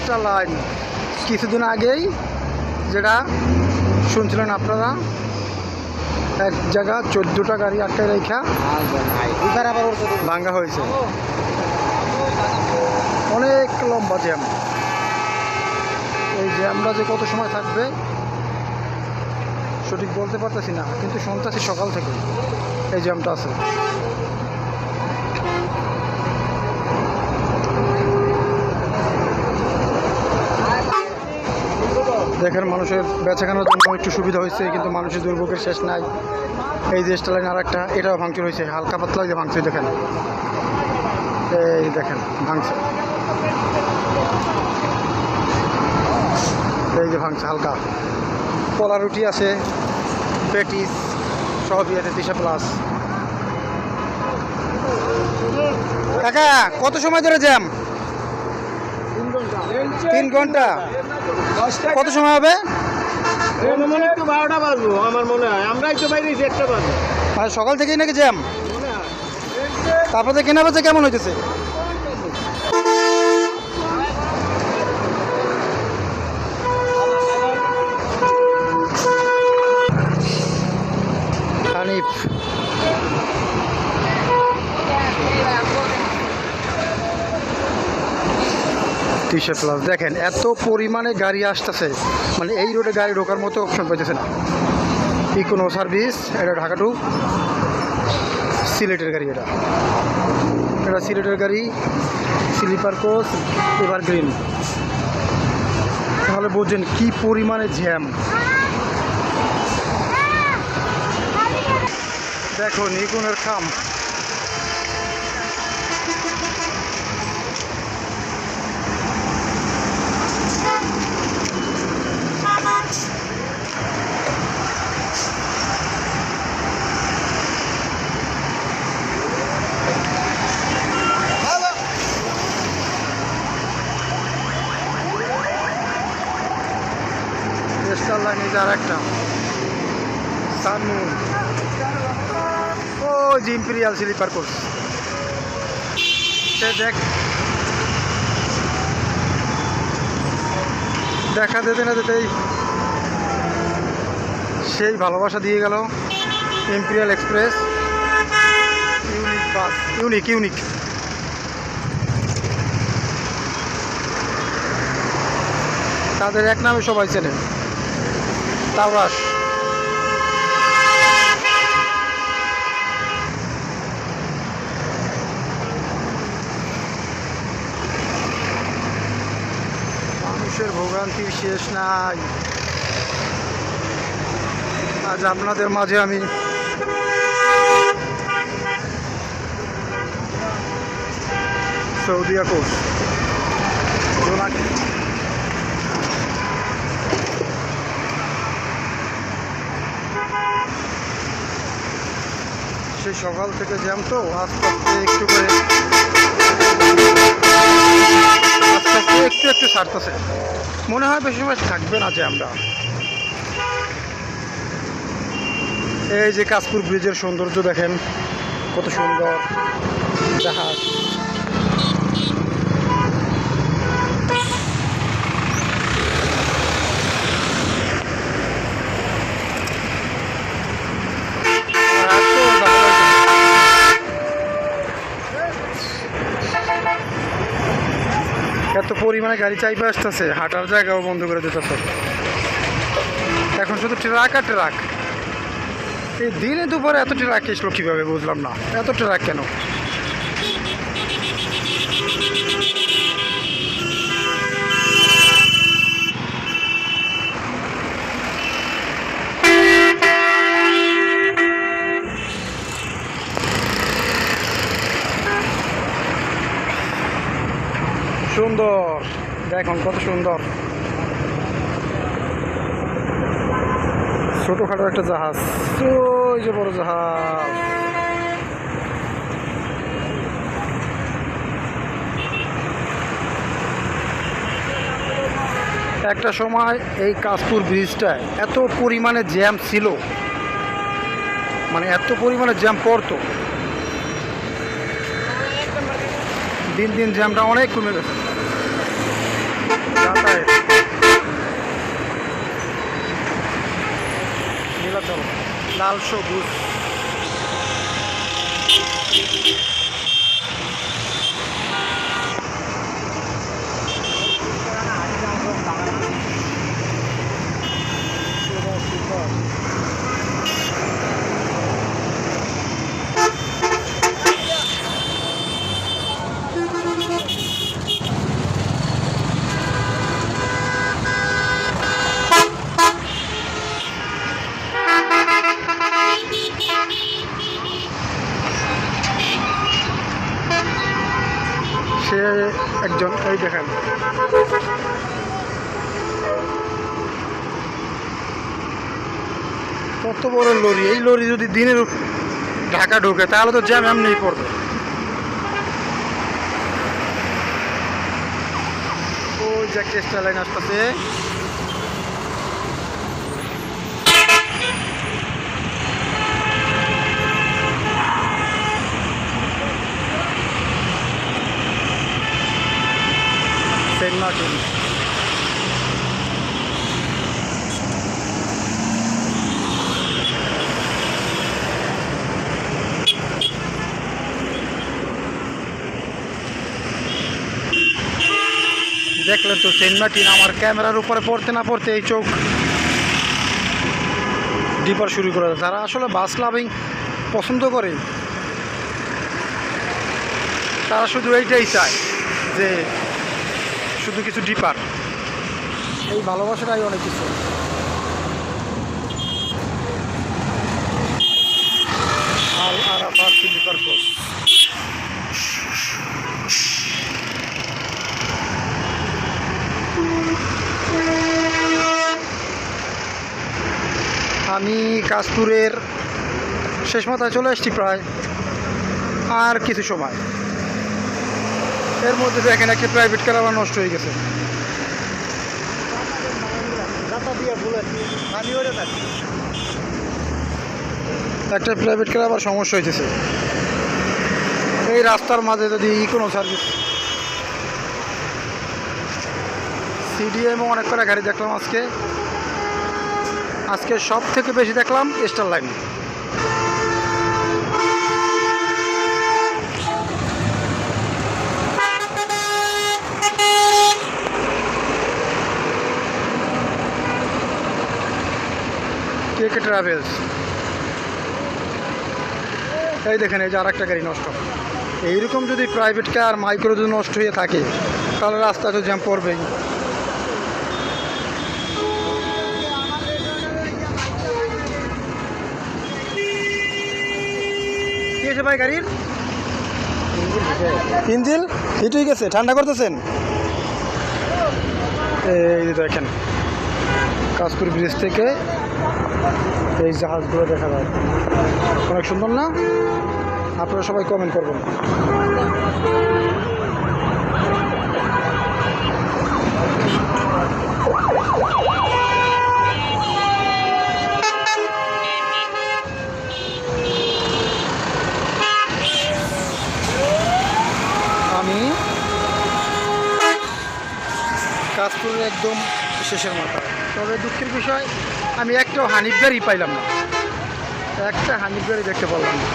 Star line. কিছুদিন আগেই যেটা শুনছিলেন আপনারা, এক জায়গা চোদ্দোটা গাড়ি আটকায় রেখা ভাঙ্গা হয়েছে। অনেক লম্বা জ্যাম। এই জ্যামটা যে কত সময় থাকবে, সঠিক বলতে পারতেছি না, কিন্তু শুনতেছি সকাল থেকে এই জ্যামটা আছে। দেখেন মানুষের বেচাকেনার জন্য একটু সুবিধা হয়েছে, কিন্তু মানুষের দুর্ভোগের শেষ নাই। এই যে স্টালাইন আর একটা এটাও ভাঙচুর হয়েছে, হালকা পাতলা যে ভাঙছে দেখেন। এই দেখেন ভাঙছে এই যে ভাঙছে হালকা। কলা রুটি আছে, পেটিস, সবই আছে তিসা প্লাস। কাকা, কত সময় ধরে জ্যাম? তিন ঘণ্টা? কত সময় হবে? মনে একটু বারোটা বাজবো আমার মনে হয় আমরাই তো বাইরে একটা বাজবো মানে সকাল থেকেই নাকি জ্যাম তারপরে কেনা বেচা কেমন হইতেছে? তিরিশে প্লাস দেখেন, এত পরিমাণে গাড়ি আসতেছে। মানে এই রোডে গাড়ি ঢোকার মতো অপশন পাইতেছে না ইকোনো সার্ভিস এটা ঢাকা টু সিলেটের গাড়ি এটা। এটা সিলেটের গাড়ি, স্লিপার কোচ এভার গ্রিন তাহলে বুঝছেন কি পরিমাণে জ্যাম। দেখো নিকুনের খাম। এই যে আর একটা। সানমুন। ও, যে স্লিপার কোচ সে দেখ। দেখা যেতে না যেতেই সেই ভালোবাসা দিয়ে গেল Imperial Express Unique bus Unique Unique তাদের এক নামে সবাই চেনে তাওরাস মানুষের ভোগান্তির শেষ নাই। আজ আপনাদের মাঝে আমি সৌদি আকুশ। সেই সকাল থেকে জ্যাম তো, আস্তে আস্তে একটু করে আস্তে আস্তে একটু একটু ছাড়তেছে। মনে হয় বেশি সময় থাকবে না আমরা এই যে কাশপুর ব্রিজের সৌন্দর্য দেখেন, কত সুন্দর। জাহাজ আর এত ভালো লাগছে। এত পরিমাণে গাড়ি চাইবে আসতেছে, হাঁটার জায়গাও বন্ধ করে দিতেছে এখন শুধু ট্রাক আর ট্রাক। এই দিনে দুপুরে এত ট্রাক এসলো কীভাবে বুঝলাম না। এত ট্রাক কেন? সুন্দর। দেখুন, কত সুন্দর। ছোটোখাটো একটা জাহাজ। ওই যে বড় জাহাজ। একটা সময় এই কাশপুর ব্রিজটায় এত পরিমাণে জ্যাম ছিল। মানে এত পরিমাণে জ্যাম পড়তো। দিন দিন জ্যামটা অনেক কমে গেছে। লাল সবুজ সে একজন এই দেখেন কত বড় লরি? এই লরি যদি দিনের ঢাকা ঢুকে, তাহলে তো জ্যাম এমনি পড়বে। ওই যে সেন্ট মার্টিন দেখলেন তো সেন্ট মার্টিন আমার ক্যামেরার উপরে পড়তে না পড়তে এই চোখ ডিপার শুরু করে। যারা আসলে বাস লাভিং পছন্দ করে, তারা শুধু এইটাই চায় যে শুধু কিছু ডিপার এই ভালোবাসাটাই অনেক কিছু। আল আরাফাত স্লিপার কোচ আমি কাশপুরের শেষ মাথায় চলে এসেছি প্রায় আর কিছু সময়। এর মধ্যে দেখেন একটা প্রাইভেট কার আবার নষ্ট হয়ে গেছে। একটা প্রাইভেট কার আবার সমস্যা হয়েছে এই রাস্তার মাঝে যদি কোনো সার্ভিস সিডিএমও অনেক কটা গাড়ি দেখলাম আজকে। আজকে সব থেকে বেশি দেখলাম Star Line. K K Travels এই দেখেন, এই যে আর একটা গাড়ি নষ্ট। এইরকম যদি প্রাইভেট কার মাইক্রো যদি নষ্ট হয়ে থাকে, তাহলে রাস্তা তো জ্যাম পড়বেই। হয়েছে ভাই গাড়ির? ইঞ্জিল হিট হয়ে গেছে ঠান্ডা করতেছেন? এই দেখেন কাশপুর ব্রিজ থেকে এই জাহাজগুলো দেখা যায়। অনেক সুন্দর না? আপনারা সবাই কমেন্ট করবেন আমি কাশপুরের একদম শেষের মাথা। তবে দুঃখের বিষয়, আমি একটাও হানিফ পাইলাম না। একটা হানিফ দেখতে পারলাম না।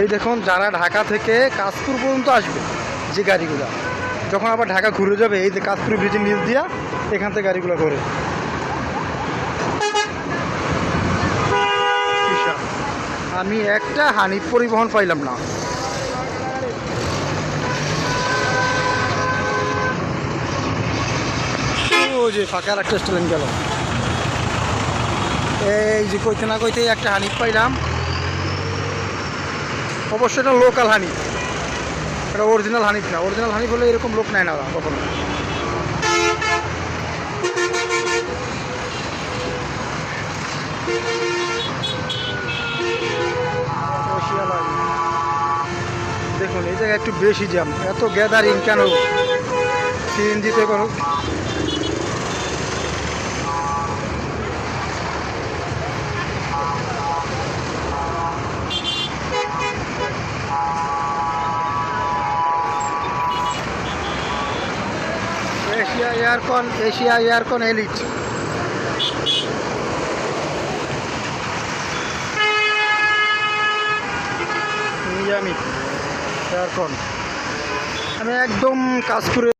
এই দেখুন, যারা ঢাকা থেকে কাশপুর পর্যন্ত আসবে, যে গাড়িগুলো, যখন আবার ঢাকা ঘুরে যাবে, এই যে কাশপুর ব্রিজের নিচ দিয়া, এখান থেকে গাড়িগুলো করে। আমি একটা হানিফ পরিবহন পাইলাম না ও যে ফাঁকা একটা স্টেলেন গেল। এই যে কইতে না কইতে একটা হানিফ পাইলাম। অবশ্যই এটা লোকাল হানিফ। এটা অরিজিনাল হানিফ না। অরিজিনাল হানিফ হলে এরকম লোক নেয় না কখনো। দেখুন, এই জায়গায় একটু বেশি জ্যাম এত গ্যাদারিং কেন? সিএনজিতে করো aircon Asia aircon elite. Miami aircon. আমি একদম কাজ করে